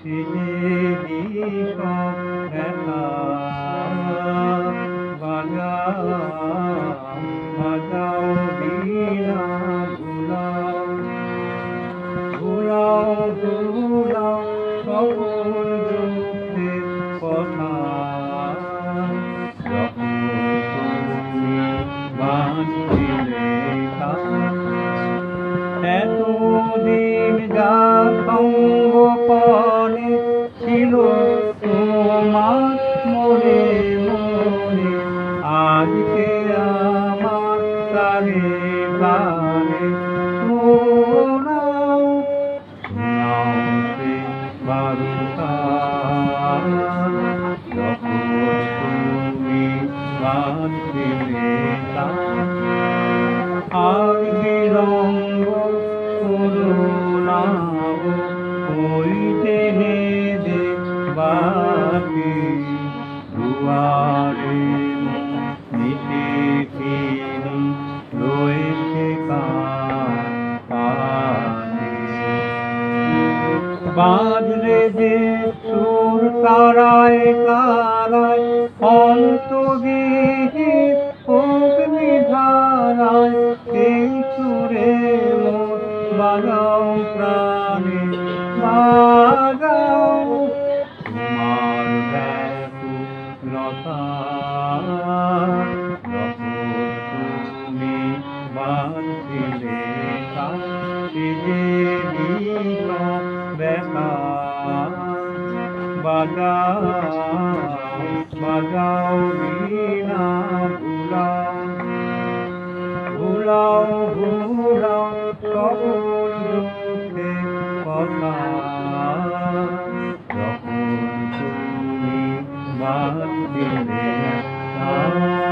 সিজে দিস ব্যথা বাজাও বাজাও বীণা ভুলাও ভুলাও ভুলাও সকল দুঃখের কথা। যখন তোমার মনে মনে আজকে আমার তারে বারে শোনাও বারুকা বাজলে যে সুর তারায় তারায় অন্তবিহীন অগ্নি ধারায় সেই সুরে বাজাও প্রাণে বাজাও তোমার দিল বাজাও বাজাও বীণা ভুলাও ভুলাও ভুলাও সকল দুঃখের কথা যখন তুমি বাঁধছিলে তা